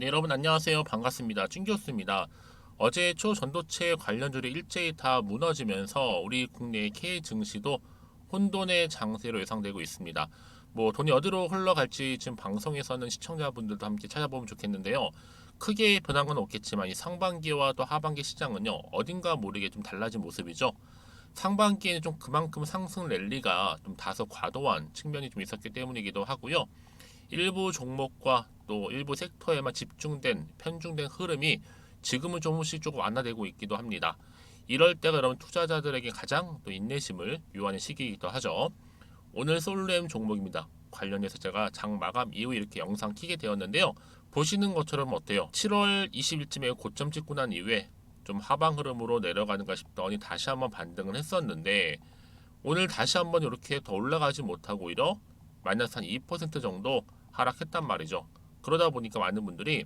네, 여러분 안녕하세요. 반갑습니다. 찐교수입니다. 어제 초 전도체 관련주들이 일제히 다 무너지면서 우리 국내 K 증시도 혼돈의 장세로 예상되고 있습니다. 뭐 돈이 어디로 흘러갈지 지금 방송에서는 시청자분들도 함께 찾아보면 좋겠는데요. 크게 변한 건 없겠지만 이 상반기와 또 하반기 시장은요 어딘가 모르게 좀 달라진 모습이죠. 상반기에는 좀 그만큼 상승 랠리가 좀 다소 과도한 측면이 좀 있었기 때문이기도 하고요. 일부 종목과 또 일부 섹터에만 집중된 편중된 흐름이 지금은 조금씩 조금 완화되고 있기도 합니다. 이럴 때가 여러분 투자자들에게 가장 또 인내심을 요하는 시기이기도 하죠. 오늘 솔루엠 종목입니다. 관련해서 제가 장 마감 이후 이렇게 영상 키게 되었는데요. 보시는 것처럼 어때요? 7월 20일쯤에 고점 찍고 난 이후에 좀 하방 흐름으로 내려가는가 싶더니 다시 한번 반등을 했었는데 오늘 다시 한번 이렇게 더 올라가지 못하고 오히려 마이너스 한 2% 정도 하락했단 말이죠. 그러다 보니까 많은 분들이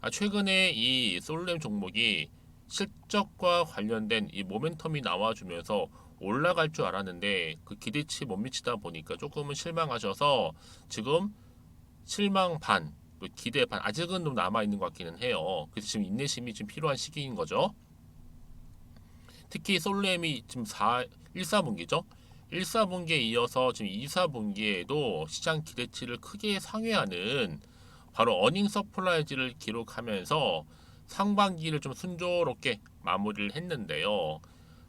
아, 최근에 이 솔렘 종목이 실적과 관련된 이 모멘텀이 나와주면서 올라갈 줄 알았는데 그 기대치 못 미치다 보니까 조금은 실망하셔서 지금 실망 반, 또 기대 반 아직은 좀 남아 있는 것 같기는 해요. 그래서 지금 인내심이 좀 필요한 시기인 거죠. 특히 솔렘이 지금 4, 1, 4분기죠. 1, 4분기에 이어서 지금 2, 4분기에도 시장 기대치를 크게 상회하는 바로 어닝 서플라이즈를 기록하면서 상반기를 좀 순조롭게 마무리를 했는데요.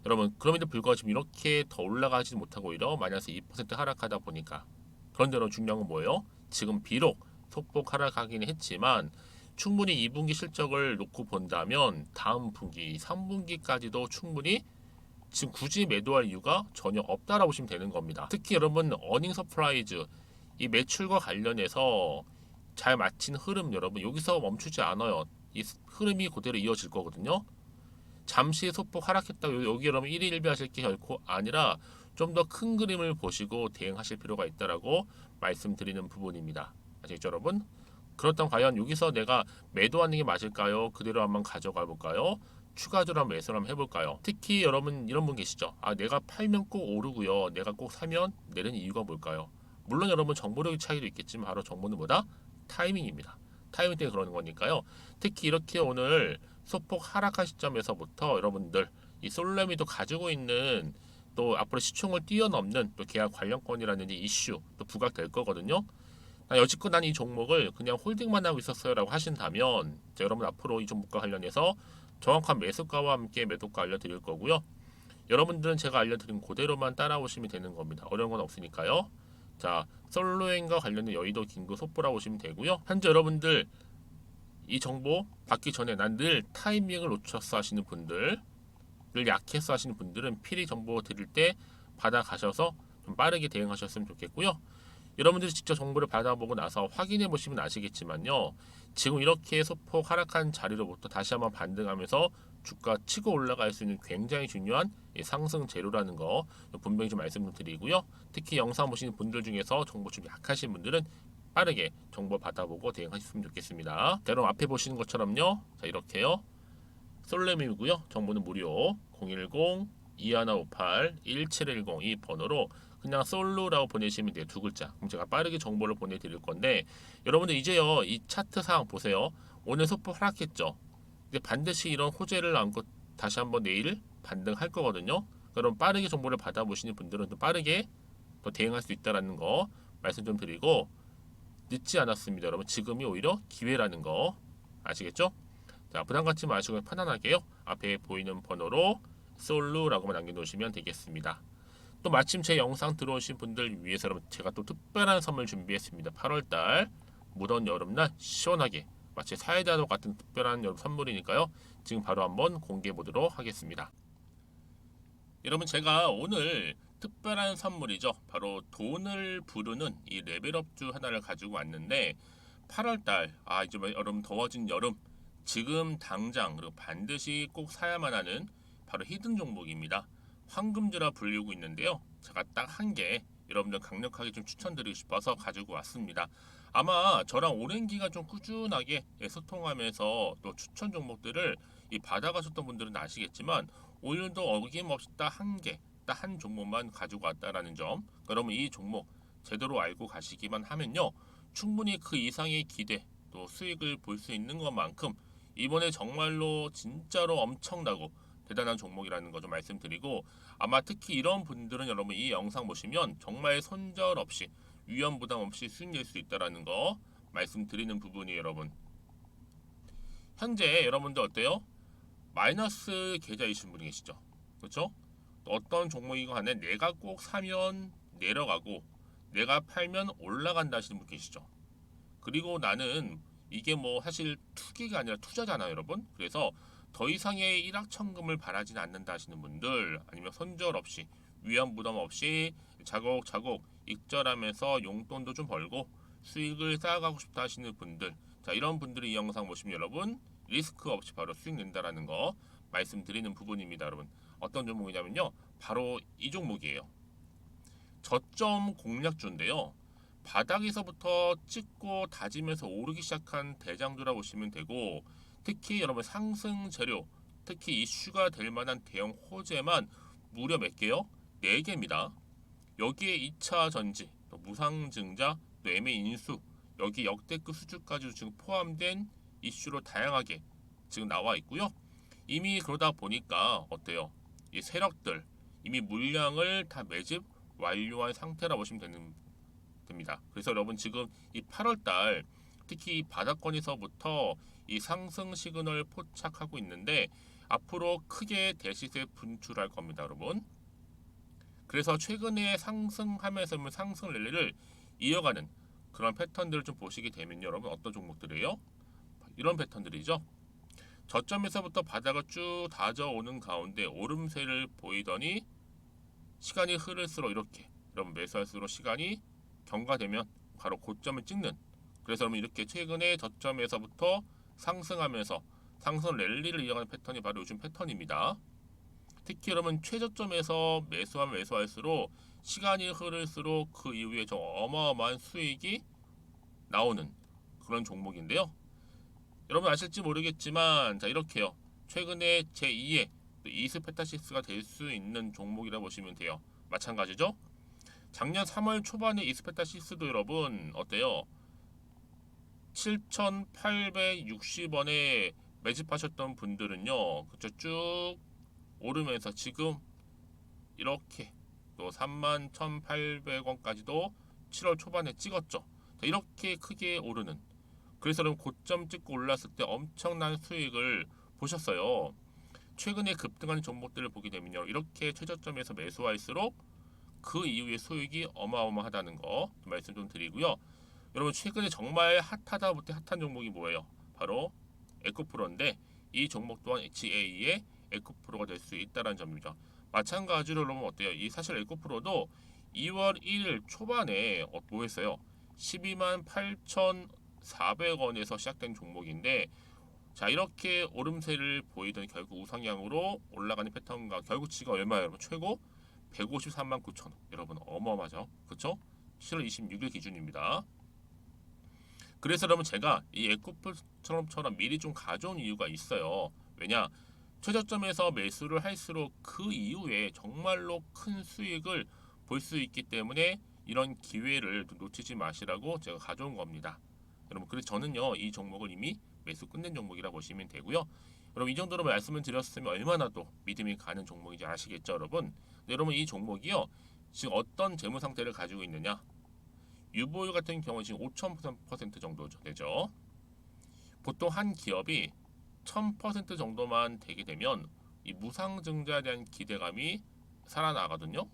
여러분 그럼에도 불구하고 지금 이렇게 더 올라가지 못하고 오히려 마이너스 2% 하락하다 보니까 그런데 로 중요한 건 뭐예요? 지금 비록 소폭 하락하긴 했지만 충분히 2분기 실적을 놓고 본다면 다음 분기, 3분기까지도 충분히 지금 굳이 매도할 이유가 전혀 없다라고 보시면 되는 겁니다. 특히 여러분 어닝 서프라이즈 이 매출과 관련해서 잘 맞힌 흐름 여러분 여기서 멈추지 않아요. 이 흐름이 그대로 이어질 거거든요. 잠시 소폭 하락했다 여기 여러분 1위 1비 하실 게 결코 아니라 좀 더 큰 그림을 보시고 대응하실 필요가 있다라고 말씀드리는 부분입니다. 아시겠죠 여러분? 그렇다면 과연 여기서 내가 매도하는 게 맞을까요? 그대로 한번 가져가 볼까요? 추가적으로 한번 매수를 한번 해볼까요? 특히 여러분 이런 분 계시죠? 아 내가 팔면 꼭 오르고요. 내가 꼭 사면 내리는 이유가 뭘까요? 물론 여러분 정보력의 차이도 있겠지만 바로 정보는 뭐다? 타이밍입니다. 타이밍 때문에 그러는 거니까요. 특히 이렇게 오늘 소폭 하락한 시점에서부터 여러분들 이 솔레미도 가지고 있는 또 앞으로 시총을 뛰어넘는 또 계약 관련권이라든지 이슈 또 부각될 거거든요. 나 여지껏 난 이 종목을 그냥 홀딩만 하고 있었어요라고 하신다면 자, 여러분 앞으로 이 종목과 관련해서 정확한 매수가와 함께 매도가 알려드릴 거고요. 여러분들은 제가 알려드린 그대로만 따라오시면 되는 겁니다. 어려운 건 없으니까요. 자, 솔로행과 관련된 여의도 긴급 속보라 보시면 되고요. 현재 여러분들 이 정보 받기 전에 난 늘 타이밍을 놓쳤어 하시는 분들, 늘 약해서 하시는 분들은 필히 정보 드릴 때 받아가셔서 좀 빠르게 대응하셨으면 좋겠고요. 여러분들이 직접 정보를 받아보고 나서 확인해 보시면 아시겠지만요. 지금 이렇게 소폭 하락한 자리로부터 다시 한번 반등하면서 주가 치고 올라갈 수 있는 굉장히 중요한 이 상승 재료라는 거 분명히 좀 말씀 좀 드리고요. 특히 영상 보시는 분들 중에서 정보 좀 약하신 분들은 빠르게 정보 받아보고 대응하셨으면 좋겠습니다. 자, 여러분 앞에 보시는 것처럼요. 자, 이렇게요. 솔레미고요. 정보는 무료 010 2158 1710 이 번호로 그냥 솔로라고 보내시면 돼요. 두 글자. 그럼 제가 빠르게 정보를 보내드릴 건데 여러분들 이제요 이 차트 상황 보세요. 오늘 소폭 하락했죠. 근데 반드시 이런 호재를 안고 다시 한번 내일 반등할 거거든요. 그럼 빠르게 정보를 받아보시는 분들은 또 빠르게 또 대응할 수 있다라는 거 말씀 좀 드리고 늦지 않았습니다. 여러분 지금이 오히려 기회라는 거 아시겠죠? 자 부담 갖지 마시고 편안하게요. 앞에 보이는 번호로 솔루라고만 남겨놓으시면 되겠습니다. 또 마침 제 영상 들어오신 분들 위해서 여러분 제가 또 특별한 선물 준비했습니다. 8월달 무더운 여름날 시원하게 마치 사이다도 같은 특별한 여름 선물이니까요. 지금 바로 한번 공개해 보도록 하겠습니다. 여러분 제가 오늘 특별한 선물이죠. 바로 돈을 부르는 이 레벨업주 하나를 가지고 왔는데 8월달 아 이제 뭐 여름 더워진 여름 지금 당장 그리고 반드시 꼭 사야만 하는 바로 히든 종목입니다. 황금주라 불리고 있는데요. 제가 딱 한 개 여러분들 강력하게 좀 추천드리고 싶어서 가지고 왔습니다. 아마 저랑 오랜 기간 좀 꾸준하게 소통하면서 또 추천 종목들을 이 받아가셨던 분들은 아시겠지만 오늘도 어김없이 딱 한 개, 딱 한 종목만 가지고 왔다라는 점. 그러면 이 종목 제대로 알고 가시기만 하면요. 충분히 그 이상의 기대 또 수익을 볼 수 있는 것만큼 이번에 정말로 진짜로 엄청나고 대단한 종목이라는 거 좀 말씀드리고 아마 특히 이런 분들은 여러분 이 영상 보시면 정말 손절 없이 위험 부담 없이 수익 낼 수 있다라는 거 말씀드리는 부분이 여러분 현재 여러분들 어때요? 마이너스 계좌이신 분이 계시죠? 그렇죠? 어떤 종목이건 간에 내가 꼭 사면 내려가고 내가 팔면 올라간다 하시는 분 계시죠? 그리고 나는 이게 뭐 사실 투기가 아니라 투자잖아요, 여러분. 그래서 더 이상의 일확천금을 바라진 않는다 하시는 분들 아니면 손절 없이 위험 부담 없이 자곡자곡 익절하면서 용돈도 좀 벌고 수익을 쌓아가고 싶다 하시는 분들. 자 이런 분들이 이 영상 보시면 여러분 리스크 없이 바로 수익 낸다라는 거 말씀드리는 부분입니다 여러분. 어떤 종목이냐면요. 바로 이 종목이에요. 저점 공략주인데요. 바닥에서부터 찍고 다지면서 오르기 시작한 대장주라 보시면 되고 특히 여러분 상승 재료 특히 이슈가 될 만한 대형 호재만 무려 몇 개요? 4개입니다. 여기에 2차 전지, 또 무상증자, 또 MA 인수, 여기 역대급 수주까지 지금 포함된 이슈로 다양하게 지금 나와 있고요. 이미 그러다 보니까 어때요? 이 세력들 이미 물량을 다 매집 완료한 상태라 보시면 되는 됩니다. 그래서 여러분 지금 이 8월 달 특히 이 바닥권에서부터 이 상승 시그널 포착하고 있는데 앞으로 크게 대시세 분출할 겁니다, 여러분. 그래서 최근에 상승하면서 뭐 상승 랠리를 이어가는 그런 패턴들을 좀 보시게 되면 여러분 어떤 종목들이에요? 이런 패턴들이죠. 저점에서부터 바닥을 쭉 다져오는 가운데 오름세를 보이더니 시간이 흐를수록 이렇게 여러분 매수할수록 시간이 경과되면 바로 고점을 찍는 그래서 여러분 이렇게 최근에 저점에서부터 상승하면서 상승 랠리를 이어가는 패턴이 바로 요즘 패턴입니다. 특히 여러분 최저점에서 매수하면 매수할수록 시간이 흐를수록 그 이후에 좀 어마어마한 수익이 나오는 그런 종목인데요. 여러분 아실지 모르겠지만 자 이렇게요. 최근에 제2의 이스페타시스가 될 수 있는 종목이라 보시면 돼요. 마찬가지죠. 작년 3월 초반에 이스페타시스도 여러분 어때요? 7,860원에 매집하셨던 분들은요, 그쵸 쭉 오르면서 지금 이렇게 또 31,800원까지도 7월 초반에 찍었죠. 자, 이렇게 크게 오르는. 그래서 여러분 고점 찍고 올랐을 때 엄청난 수익을 보셨어요. 최근에 급등하는 종목들을 보게 되면요, 이렇게 최저점에서 매수할수록 그 이후에 수익이 어마어마하다는 거 말씀 좀 드리고요. 여러분 최근에 정말 핫하다 못해 핫한 종목이 뭐예요? 바로 에코프로인데 이 종목 또한 HA의 에코프로가 될 수 있다는 점이죠. 마찬가지로 여러분 어때요? 이 사실 에코프로도 2월 1일 초반에 어, 뭐 했어요? 12만 8,400원에서 시작된 종목인데 자 이렇게 오름세를 보이던 결국 우상향으로 올라가는 패턴과 결국 지가 얼마예요? 여러분 최고 153만 9천 원. 여러분 어마어마죠. 그렇죠? 7월 26일 기준입니다. 그래서 여러분 제가 이 에코프처럼처럼 미리 좀 가져온 이유가 있어요. 왜냐? 최저점에서 매수를 할수록 그 이후에 정말로 큰 수익을 볼 수 있기 때문에 이런 기회를 놓치지 마시라고 제가 가져온 겁니다. 여러분 그래서 저는요 이 종목을 이미 매수 끝낸 종목이라 보시면 되고요. 여러분 이 정도로 말씀을 드렸으면 얼마나 또 믿음이 가는 종목인지 아시겠죠, 여러분? 네, 여러분 이 종목이요 지금 어떤 재무 상태를 가지고 있느냐? 유보율 같은 경우 지금 5,000% 정도 되죠. 보통 한 기업이 1000% 정도만 되게 되면 이 무상증자에 대한 기대감이 살아나거든요.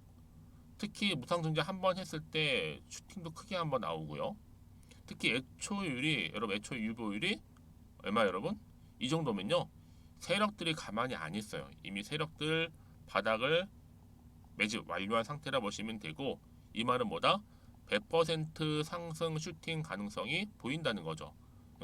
특히 무상증자 한 번 했을 때 슈팅도 크게 한 번 나오고요. 특히 애초율이 여러분 애초 유보율이 얼마 여러분? 이 정도면요. 세력들이 가만히 안 있어요. 이미 세력들 바닥을 매집 완료한 상태라 보시면 되고 이 말은 뭐다? 100% 상승 슈팅 가능성이 보인다는 거죠.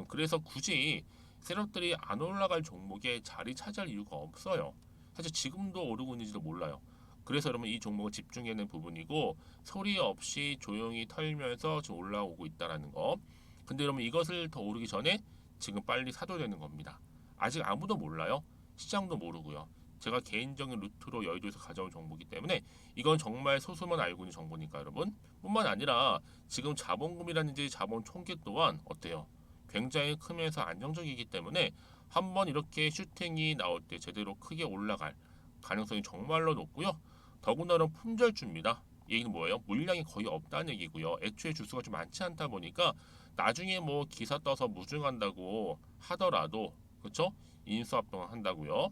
그래서 굳이 세력들이 안 올라갈 종목에 자리 차지할 이유가 없어요. 사실 지금도 오르고 있는지도 몰라요. 그래서 여러분 이 종목을 집중해야 하는 부분이고 소리 없이 조용히 털면서 지금 올라오고 있다라는 거. 근데 여러분 이것을 더 오르기 전에 지금 빨리 사둬야 되는 겁니다. 아직 아무도 몰라요. 시장도 모르고요. 제가 개인적인 루트로 여의도에서 가져온 정보이기 때문에 이건 정말 소수만 알고 있는 정보니까 여러분 뿐만 아니라 지금 자본금이라든지 자본 총계 또한 어때요? 굉장히 크면서 안정적이기 때문에 한번 이렇게 슈팅이 나올 때 제대로 크게 올라갈 가능성이 정말로 높고요. 더군다나 품절주입니다. 이 얘기는 뭐예요? 물량이 거의 없다는 얘기고요. 애초에 주수가 좀 많지 않다 보니까 나중에 뭐 기사 떠서 무증한다고 하더라도 그렇죠? 인수합병 한다고요.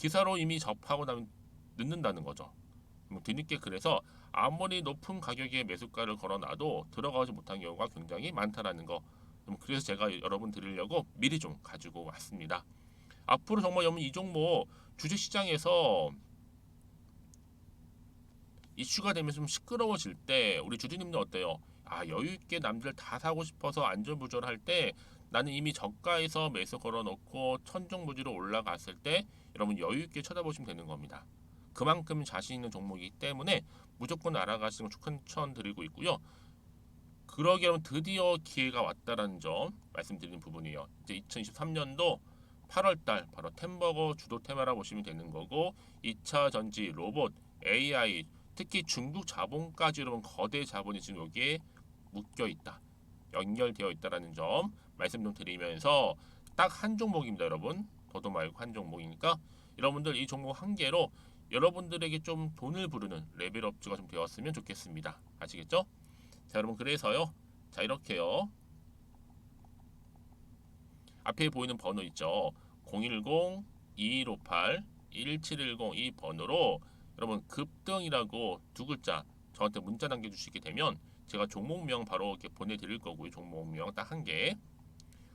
기사로 이미 접하고 나면 늦는다는 거죠. 뭐 뒤늦게 그래서 아무리 높은 가격에 매수가를 걸어놔도 들어가지 못한 경우가 굉장히 많다라는 거. 음, 그래서 제가 여러분 드리려고 미리 좀 가지고 왔습니다. 앞으로 정말 여러분 이 종목 주식 시장에서 이슈가 되면 좀 시끄러워질 때 우리 주주님들 어때요? 아 여유 있게 남들 다 사고 싶어서 안전부절할 때 나는 이미 저가에서 매수 걸어놓고 천정부지로 올라갔을 때 여러분 여유 있게 쳐다보시면 되는 겁니다. 그만큼 자신 있는 종목이기 때문에 무조건 알아가시는 걸 추천드리고 있고요. 그러기 여러분 드디어 기회가 왔다라는 점 말씀드리는 부분이에요. 이제 2023년도 8월달 바로 템버거 주도 테마라 보시면 되는 거고 2차 전지 로봇 AI 특히 중국 자본까지 여러분 거대 자본이 지금 여기에 묶여 있다 연결되어 있다라는 점 말씀 좀 드리면서 딱 한 종목입니다 여러분. 더도 말고 한 종목이니까. 여러분들 이 종목 한 개로 여러분들에게 좀 돈을 부르는 레벨업주가 좀 되었으면 좋겠습니다. 아시겠죠? 자 여러분 그래서요. 자 이렇게요. 앞에 보이는 번호 있죠? 010-2158-1710 이 번호로 여러분 급등이라고 두 글자 저한테 문자 남겨주시게 되면 제가 종목명 바로 이렇게 보내드릴 거고요. 종목명 딱 한 개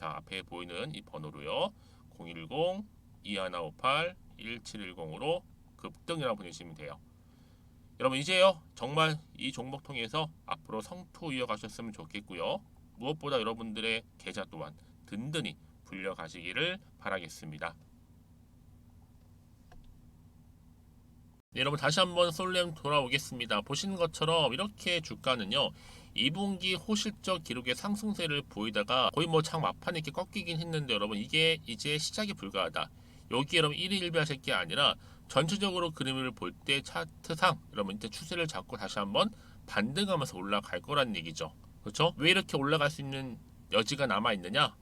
자, 앞에 보이는 이 번호로요. 010 2158 1710으로 급등이라고 보내시면 돼요. 여러분 이제요 정말 이 종목 통해서 앞으로 성투 이어가셨으면 좋겠고요. 무엇보다 여러분들의 계좌 또한 든든히 불려가시기를 바라겠습니다. 네, 여러분 다시 한번 솔렘 돌아오겠습니다. 보시는 것처럼 이렇게 주가는요. 2분기 호실적 기록의 상승세를 보이다가 거의 뭐 장 막판에 이렇게 꺾이긴 했는데 여러분 이게 이제 시작이 불가하다. 여기 여러분 1위 1비 하실 게 아니라 전체적으로 그림을 볼 때 차트상 여러분 이제 추세를 잡고 다시 한번 반등하면서 올라갈 거란 얘기죠. 그렇죠? 왜 이렇게 올라갈 수 있는 여지가 남아 있느냐?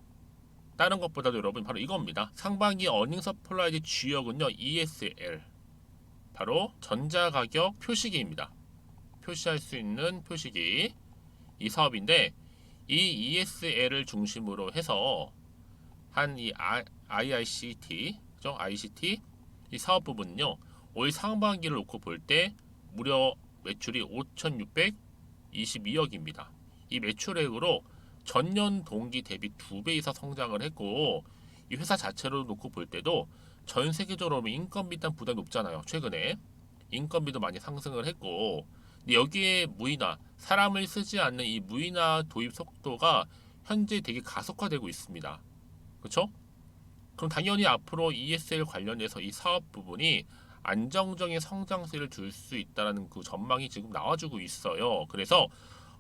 다른 것보다도 여러분 바로 이겁니다. 상반기 어닝 서플라이즈 주역은요 ESL 바로 전자 가격 표시기입니다. 표시할 수 있는 표시기 이 사업인데 이 ESL을 중심으로 해서 한 이 IICT 그죠? ICT 이 사업 부분은요 올 상반기를 놓고 볼 때 무려 매출이 5,622억입니다. 이 매출액으로 전년 동기 대비 두 배 이상 성장을 했고 이 회사 자체로 놓고 볼 때도 전 세계적으로 인건비 단 부담이 높잖아요. 최근에 인건비도 많이 상승을 했고 여기에 무인화 사람을 쓰지 않는 이 무인화 도입 속도가 현재 되게 가속화되고 있습니다. 그렇죠? 그럼 당연히 앞으로 ESL 관련해서 이 사업 부분이 안정적인 성장세를 둘수 있다라는 그 전망이 지금 나와주고 있어요. 그래서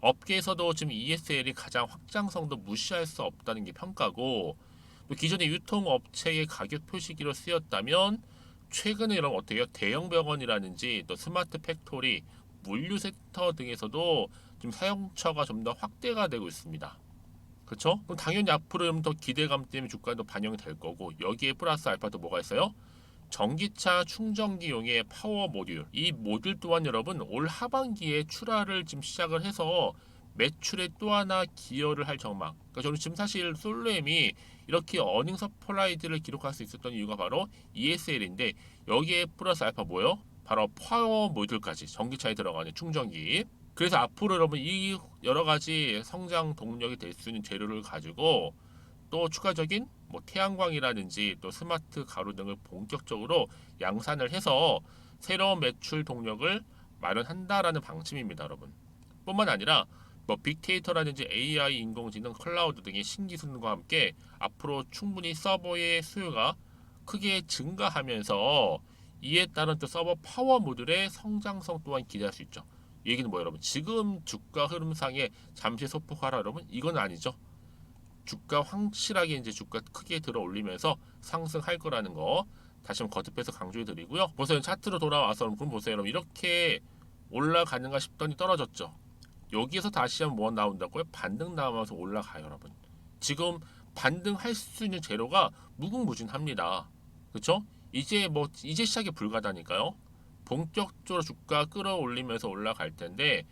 업계에서도 지금 ESL이 가장 확장성도 무시할 수 없다는 게 평가고 또 기존의 유통업체의 가격 표시기로 쓰였다면 최근에 이런 어떻게 대형 병원이라든지 또 스마트 팩토리, 물류 섹터 등에서도 지금 사용처가 좀 더 확대가 되고 있습니다. 그렇죠? 그럼 당연히 앞으로 좀 더 기대감 때문에 주가도 반영이 될 거고 여기에 플러스 알파 도 뭐가 있어요? 전기차 충전기용의 파워 모듈 이 모듈 또한 여러분 올 하반기에 출하를 지금 시작을 해서 매출에 또 하나 기여를 할 전망. 그러니까 저는 지금 사실 솔렘이 이렇게 어닝 서플라이드를 기록할 수 있었던 이유가 바로 ESL인데 여기에 플러스 알파 뭐요? 바로 파워 모듈까지 전기차에 들어가는 충전기. 그래서 앞으로 여러분 이 여러 가지 성장 동력이 될 수 있는 재료를 가지고 또 추가적인 뭐 태양광이라든지 또 스마트 가루 등을 본격적으로 양산을 해서 새로운 매출 동력을 마련한다라는 방침입니다, 여러분. 뿐만 아니라 뭐 빅데이터라든지 AI, 인공지능, 클라우드 등의 신기술과 함께 앞으로 충분히 서버의 수요가 크게 증가하면서 이에 따른 또 서버 파워 모듈의 성장성 또한 기대할 수 있죠. 이 얘기는 뭐 여러분 지금 주가 흐름상에 잠시 소폭하라 여러분 이건 아니죠. 주가 확실하게 이제 주가 크게 들어 올리면서 상승할 거라는 거 다시 한번 거듭해서 강조해 드리고요. 보세요 차트로 돌아와서 여러분 보세요 여러분 이렇게 올라가는가 싶더니 떨어졌죠. 여기에서 다시 한번 뭐 나온다고요? 반등 나오면서 올라가요 여러분. 지금 반등할 수 있는 재료가 무궁무진합니다. 그렇죠? 이제 뭐 이제 시작이 불가다니까요. 본격적으로 주가 끌어올리면서 올라갈 텐데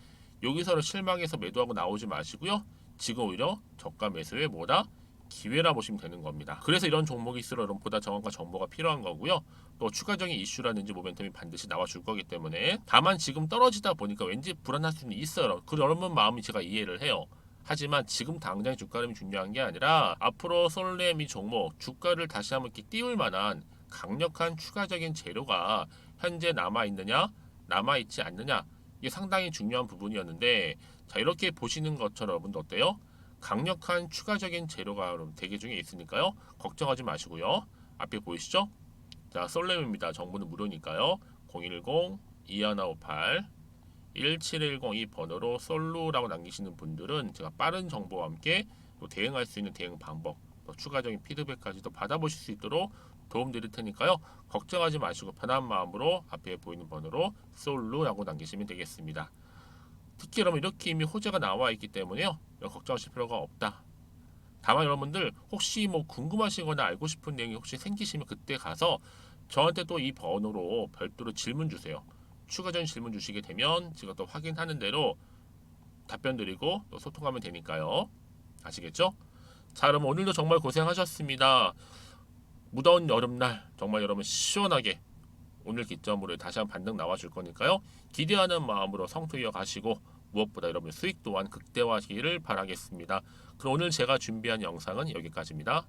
여기서는 실망해서 매도하고 나오지 마시고요. 지금 오히려 저가 매수의 뭐다 기회라 보시면 되는 겁니다. 그래서 이런 종목이 있으러 여러분 보다 정확한 정보가 필요한 거고요. 또 추가적인 이슈라든지 모멘텀이 반드시 나와 줄 거기 때문에 다만 지금 떨어지다 보니까 왠지 불안할 수는 있어요. 그 여러분 마음이 제가 이해를 해요. 하지만 지금 당장 주가 흐름이 중요한 게 아니라 앞으로 솔렘 이 종목 주가를 다시 한번 띄울 만한 강력한 추가적인 재료가 현재 남아 있느냐 남아 있지 않느냐 이게 상당히 중요한 부분이었는데 자 이렇게 보시는 것처럼 여러분도 어때요? 강력한 추가적인 재료가 여러분 대기 중에 있으니까요 걱정하지 마시고요 앞에 보이시죠? 자 솔렘입니다 정보는 무료니까요 010 2158 1710이 번호로 솔루라고 남기시는 분들은 제가 빠른 정보와 함께 또 대응할 수 있는 대응 방법 또 추가적인 피드백까지도 받아보실 수 있도록 도움 드릴 테니까요. 걱정하지 마시고 편한 마음으로 앞에 보이는 번호로 솔루라고 남기시면 되겠습니다. 특히 여러분 이렇게 이미 호재가 나와 있기 때문에요. 걱정하실 필요가 없다. 다만 여러분들 혹시 뭐 궁금하시거나 알고 싶은 내용이 혹시 생기시면 그때 가서 저한테 또 이 번호로 별도로 질문 주세요. 추가적인 질문 주시게 되면 제가 또 확인하는 대로 답변 드리고 또 소통하면 되니까요. 아시겠죠? 자, 여러분 오늘도 정말 고생하셨습니다. 무더운 여름날 정말 여러분 시원하게 오늘 기점으로 다시 한번 반등 나와줄 거니까요. 기대하는 마음으로 성투 이어가시고 무엇보다 여러분 수익 또한 극대화하시기를 바라겠습니다. 그럼 오늘 제가 준비한 영상은 여기까지입니다.